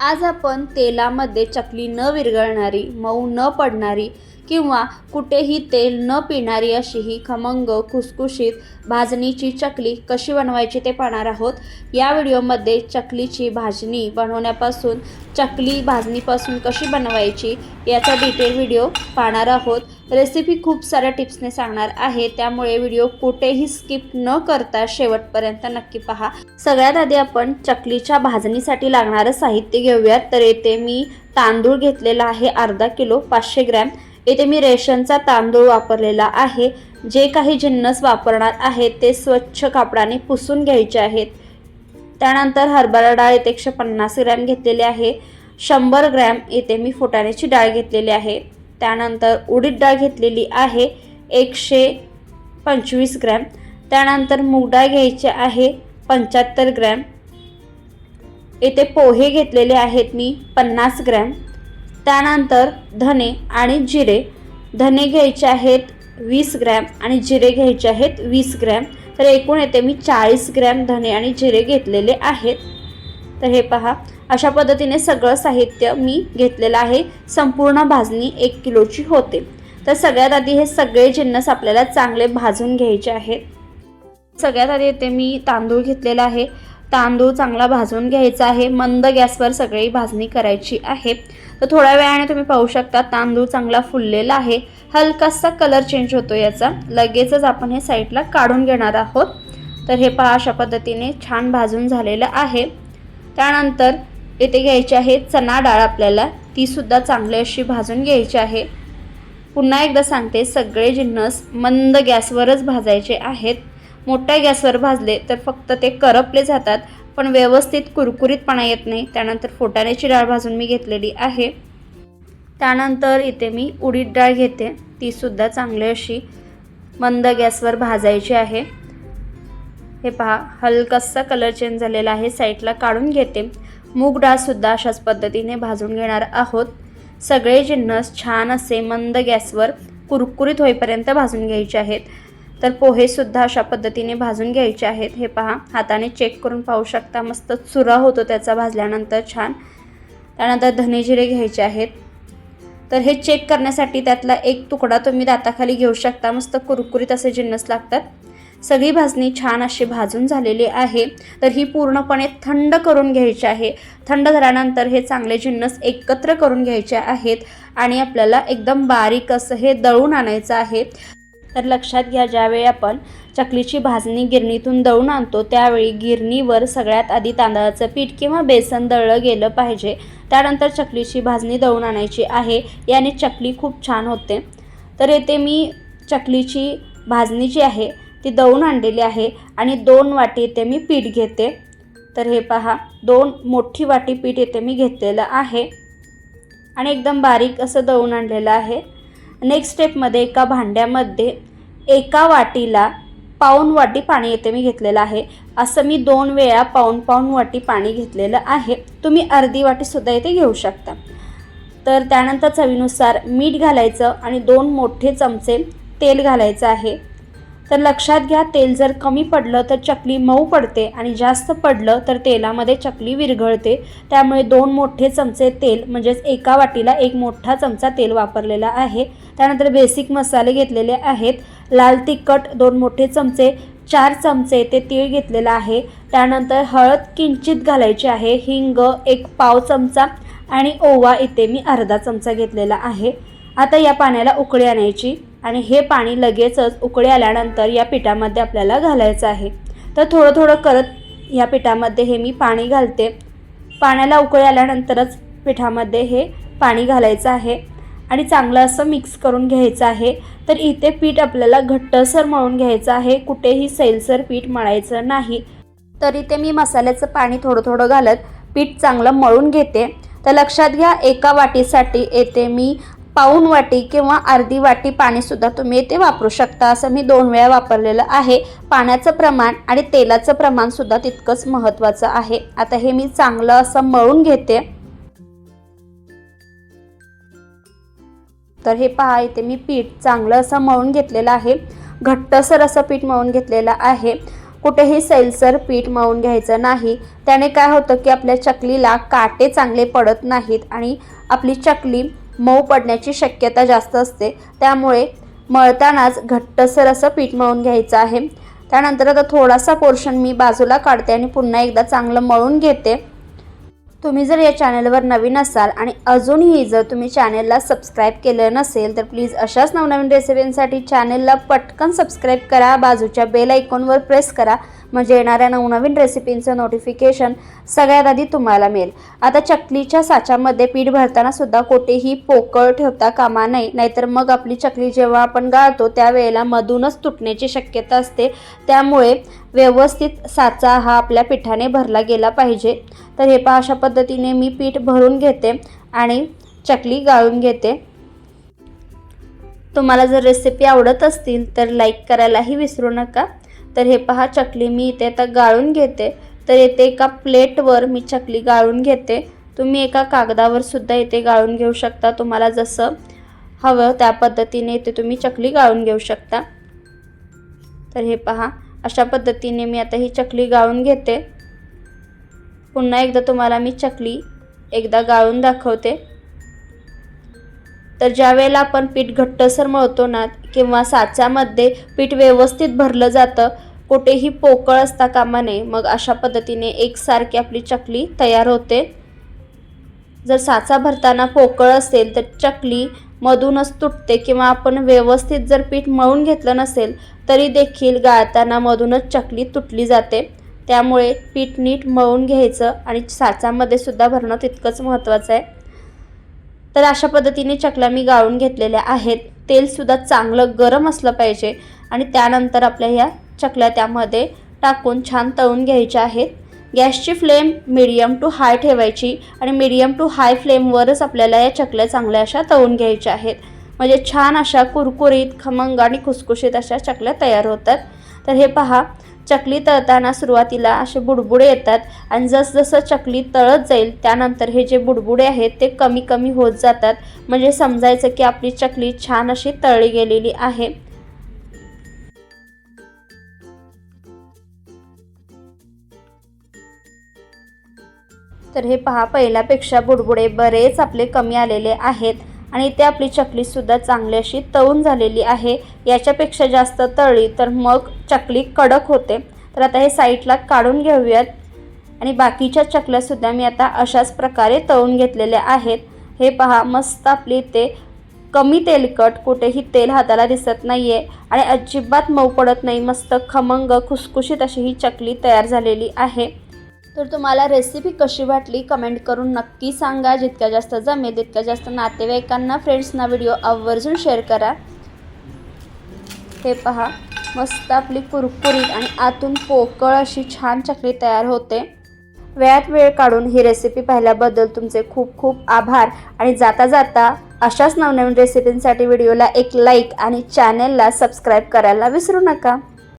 आज आपण तेलामध्ये चकली न विरघळणारी मऊ न पडणारी किंवा कुठेही तेल न पिणारी अशी ही खमंग खुसखुशीत भाजणीची चकली कशी बनवायची ते पाहणार आहोत. या व्हिडिओमध्ये चकलीची भाजणी बनवण्यापासून चकली भाजणीपासून कशी बनवायची याचा डिटेल व्हिडिओ पाहणार आहोत. रेसिपी खूप साऱ्या टिप्सने सांगणार आहे त्यामुळे व्हिडिओ कुठेही स्किप न करता शेवटपर्यंत नक्की पहा. सगळ्यात आधी आपण चकलीच्या भाजणीसाठी लागणारं साहित्य घेऊयात तर येथे मी तांदूळ घेतलेला आहे अर्धा किलो पाचशे ग्रॅम. येथे मी रेशनचा तांदूळ वापरलेला आहे. जे काही जिन्नस वापरणार आहेत ते स्वच्छ कापडाने पुसून घ्यायचे आहेत. त्यानंतर हरभरा डाळ येथे एकशे पन्नास ग्रॅम घेतलेली आहे. शंभर ग्रॅम येथे मी फुटाण्याची डाळ घेतलेली आहे. त्यानंतर उडीद डाळ घेतलेली आहे. एकशे पंचवीस ग्रॅम. त्यानंतर मूग डाळ घ्यायची आहे. पंच्याहत्तर ग्रॅम. येथे पोहे घेतलेले आहेत मी पन्नास ग्रॅम. त्यानंतर धने आणि जिरे. धने घ्यायचे आहेत वीस ग्रॅम आणि जिरे घ्यायचे आहेत वीस ग्रॅम. तर एकूण येते मी चाळीस ग्रॅम धने आणि जिरे घेतलेले आहेत. तर हे पहा अशा पद्धतीने सगळं साहित्य मी घेतलेलं आहे. संपूर्ण भाजणी एक किलोची होते. तर सगळ्यात आधी हे सगळे जिन्नस आपल्याला चांगले भाजून घ्यायचे आहेत. सगळ्यात आधी येते मी तांदूळ घेतलेला आहे. तांदूळ चांगला भाजून घ्यायचा आहे. मंद गॅसवर सगळी भाजणी करायची आहे. तर थोड्या वेळाने तुम्ही पाहू शकता तांदूळ चांगला फुललेला आहे. हलकासा कलर चेंज होतो याचा. लगेचच आपण हे साईडला काढून घेणार आहोत. तर हे पहा अशा पद्धतीने छान भाजून झालेलं आहे. त्यानंतर येथे घ्यायची आहे चणा डाळ आपल्याला. तीसुद्धा चांगली अशी भाजून घ्यायची आहे. पुन्हा एकदा सांगते सगळे जिन्नस मंद गॅसवरच भाजायचे आहेत. मोठ्या गॅसवर भाजले तर फक्त ते करपले जातात पण व्यवस्थित कुरकुरीतपणा येत नाही. त्यानंतर फोटाण्याची डाळ भाजून मी घेतलेली आहे. त्यानंतर इथे मी उडीद डाळ घेते. तीसुद्धा चांगली अशी मंद गॅसवर भाजायची आहे. हे पहा हलकासा कलर चेंज झालेला आहे. साईडला काढून घेते. मूग डाळसुद्धा अशाच पद्धतीने भाजून घेणार आहोत. सगळे जिन्नस छान असे मंद गॅसवर कुरकुरीत होईपर्यंत भाजून घ्यायचे आहेत. तर पोहेसुद्धा अशा पद्धतीने भाजून घ्यायचे आहेत. हे पहा हाताने चेक करून पाहू शकता. मस्त चुरा होतो त्याचा भाजल्यानंतर छान. त्यानंतर धने जिरे घ्यायचे आहेत. तर हे चेक करण्यासाठी त्यातला एक तुकडा तुम्ही दाताखाली घेऊ शकता. मस्त कुरकुरीत असे जिन्नस लागतात. सगळी भाजणी छान अशी भाजून झालेली आहे. तर ही पूर्णपणे थंड करून घ्यायची आहे. थंड झाल्यानंतर हे चांगले जिन्नस एकत्र करून घ्यायचे आहेत आणि आपल्याला एकदम बारीक असं हे दळून आणायचं आहे. तर लक्षात घ्या ज्यावेळी आपण चकलीची भाजणी गिरणीतून दळून आणतो त्यावेळी गिरणीवर सगळ्यात आधी तांदळाचं पीठ किंवा बेसन दळलं गेलं पाहिजे. त्यानंतर चकलीची भाजणी दळून आणायची आहे. याने चकली खूप छान होते. तर येथे मी चकलीची भाजणी जी आहे ती दळून आणलेली आहे आणि दोन वाटी येथे मी पीठ घेते. तर हे पहा दोन मोठी वाटी पीठ येथे मी घेतलेलं आहे. आणि एकदम बारीक असं दळून आणलेलं आहे. नेक्स्ट स्टेपमध्ये एका भांड्यामध्ये एका वाटीला पाऊन वाटी पाणी येते मी घेतलेलं आहे. असं मी दोन वेळा पाऊण पाऊन वाटी पाणी घेतलेलं आहे. तुम्ही अर्धी वाटीसुद्धा इथे घेऊ शकता. तर त्यानंतर चवीनुसार मीठ घालायचं आणि दोन मोठे चमचे तेल घालायचं आहे. तर लक्षात घ्या तेल जर कमी पडलं तर चकली मऊ पडते आणि जास्त पडलं तर तेलामध्ये चकली विरघळते. त्यामुळे दोन मोठे चमचे तेल म्हणजेच एका वाटीला एक मोठा चमचा तेल वापरलेला आहे. त्यानंतर बेसिक मसाले घेतलेले आहेत. लाल तिखट दोन मोठे चमचे चार चमचे ते तीळ घेतलेलं आहे. त्यानंतर हळद किंचित घालायची आहे. हिंग एक पाव चमचा आणि ओवा इथे मी अर्धा चमचा घेतलेला आहे. आता या पाण्याला उकळी आणायची आणि हे पाणी लगेचच उकळी आल्यानंतर या पिठामध्ये आपल्याला घालायचं आहे. तर थोडं थोडं करत या पिठामध्ये हे मी पाणी घालते. पाण्याला उकळी आल्यानंतरच पिठामध्ये हे पाणी घालायचं आहे. आणि चांगलं असं मिक्स करून घ्यायचं आहे. तर इथे पीठ आपल्याला घट्टसर मळून घ्यायचं आहे. कुठेही सैलसर पीठ मळायचं नाही. तर इथे मी मसाल्याचं पाणी थोडं थोडं घालत पीठ चांगलं मळून घेते. तर लक्षात घ्या एका वाटीसाठी येते मी पाऊण वाटी किंवा अर्धी वाटी पाणीसुद्धा तुम्ही येथे वापरू शकता. असं मी दोन वेळा वापरलेलं आहे. पाण्याचं प्रमाण आणि तेलाचं प्रमाणसुद्धा तितकंच महत्त्वाचं आहे. आता हे मी चांगलं असं मळून घेते. तर हे पहा इथे मी पीठ चांगलं असं मळून घेतलेलं आहे. घट्टसर असं पीठ मळून घेतलेलं आहे. कुठेही सैलसर पीठ मळून घ्यायचं नाही. त्याने काय होतं की आपल्या चकलीला काटे चांगले पडत नाहीत आणि आपली चकली मऊ पडण्याची शक्यता जास्त असते. त्यामुळे मळतानाच घट्टसर असं पीठ मळून घ्यायचं आहे. त्यानंतर आता थोडासा पोर्शन मी बाजूला काढते आणि पुन्हा एकदा चांगलं मळून घेते. तुम्ही जर या चॅनलवर नवीन असाल आणि अजूनही जर तुम्ही चॅनलला सबस्क्राईब केलं नसेल तर प्लीज अशाच नवनवीन रेसिपींसाठी चॅनलला पटकन सबस्क्राईब करा बाजूच्या बेल आयकॉनवर प्रेस करा म्हणजे येणाऱ्या नवनवीन रेसिपींचं नोटिफिकेशन सगळ्यात आधी तुम्हाला मिळेल. आता चकलीच्या साच्यामध्ये पीठ भरताना सुद्धा कुठेही पोकळ ठेवता कामा नाही नाहीतर मग आपली चकली जेव्हा आपण गाळतो त्यावेळेला मधूनच तुटण्याची शक्यता असते. त्यामुळे व्यवस्थित साचा हा आपल्या पिठाने भरला गेला पाहिजे. तर हे पहा अशा पद्धतीने मी पीठ भरून घेते आणि चकली गाळून घेते. तुम्हाला जर रेसिपी आवडत असतील तर लाईक करायलाही विसरू नका. तर हे पहा चकली मी इथे आता गाळून घेते. तर येथे एका प्लेटवर मी चकली गाळून घेते. तुम्ही एका कागदावर सुद्धा इथे गाळून घेऊ शकता. तुम्हाला जसं हवं त्या पद्धतीने इथे तुम्ही चकली गाळून घेऊ शकता. तर हे पहा अशा पद्धतीने मी आता ही चकली गाळून घेते. पुन्हा एकदा तुम्हाला मी चकली एकदा गाळून दाखवते. तर ज्या वेळेला आपण पीठ घट्टसर मळतो ना किंवा साच्यामध्ये पीठ व्यवस्थित भरलं जातं कुठेही पोकळ असता कामा नये. मग अशा पद्धतीने एकसारखी आपली चकली तयार होते. जर साचा भरताना पोकळ असेल तर चकली मधूनच तुटते किंवा आपण व्यवस्थित जर पीठ मळून घेतलं नसेल तरी देखील गाळताना मधूनच चकली तुटली जाते. त्यामुळे पीठ नीट मळून घ्यायचं आणि साचामध्ये सुद्धा भरणं तितकंच महत्त्वाचं आहे. तर अशा पद्धतीने चकल्या मी गाळून घेतलेल्या आहेत. तेलसुद्धा चांगलं गरम असलं पाहिजे आणि त्यानंतर आपल्या ह्या चकल्या त्यामध्ये टाकून छान तळून घ्यायच्या आहेत. गॅसची फ्लेम मिडियम टू हाय ठेवायची आणि मिडियम टू हाय फ्लेमवरच आपल्याला या चकल्या चांगल्या अशा तळून घ्यायच्या आहेत. म्हणजे छान अशा कुरकुरीत खमंग आणि खुसखुशीत अशा चकल्या तयार होतात. तर हे पहा चकली तळताना सुरुवातीला असे बुडबुडे येतात आणि जसजसं चकली तळत जाईल त्यानंतर हे जे बुडबुडे आहेत ते कमी कमी होत जातात. म्हणजे समजायचं की आपली चकली छान अशी तळली गेलेली आहे. तर हे पहा पहिल्यापेक्षा बुडबुडे बरेच आपले कमी आलेले आहेत आणि ते आपली चकलीसुद्धा चांगली अशी तळून झालेली आहे. याच्यापेक्षा जास्त तळली तर मग चकली कडक होते. तर आता हे साईडला काढून घेऊयात. आणि बाकीच्या चकल्यासुद्धा मी आता अशाच प्रकारे तळून घेतलेल्या आहेत. हे पहा मस्त आपली ते कमी तेलकट कुठेही तेल हाताला दिसत नाही आहे आणि अजिबात मऊ पडत नाही. मस्त खमंग खुसखुशीत अशी ही चकली तयार झालेली आहे. तर तुम्हाला रेसिपी कशी वाटली कमेंट करून नक्की सांगा. जितक्या जास्त जमेल तितक्या जास्त नातेवाईकांना फ्रेंड्सना व्हिडिओ आवर्जून शेअर करा. हे पहा मस्त आपली कुरकुरीत आणि आतून पोकळ अशी छान चकली तयार होते. वेळात वेळ काढून ही रेसिपी पाहिल्याबद्दल तुमचे खूप खूप आभार. आणि जाता जाता अशाच नवनवीन रेसिपींसाठी व्हिडिओला एक लाईक आणि चॅनेलला सबस्क्राईब करायला विसरू नका.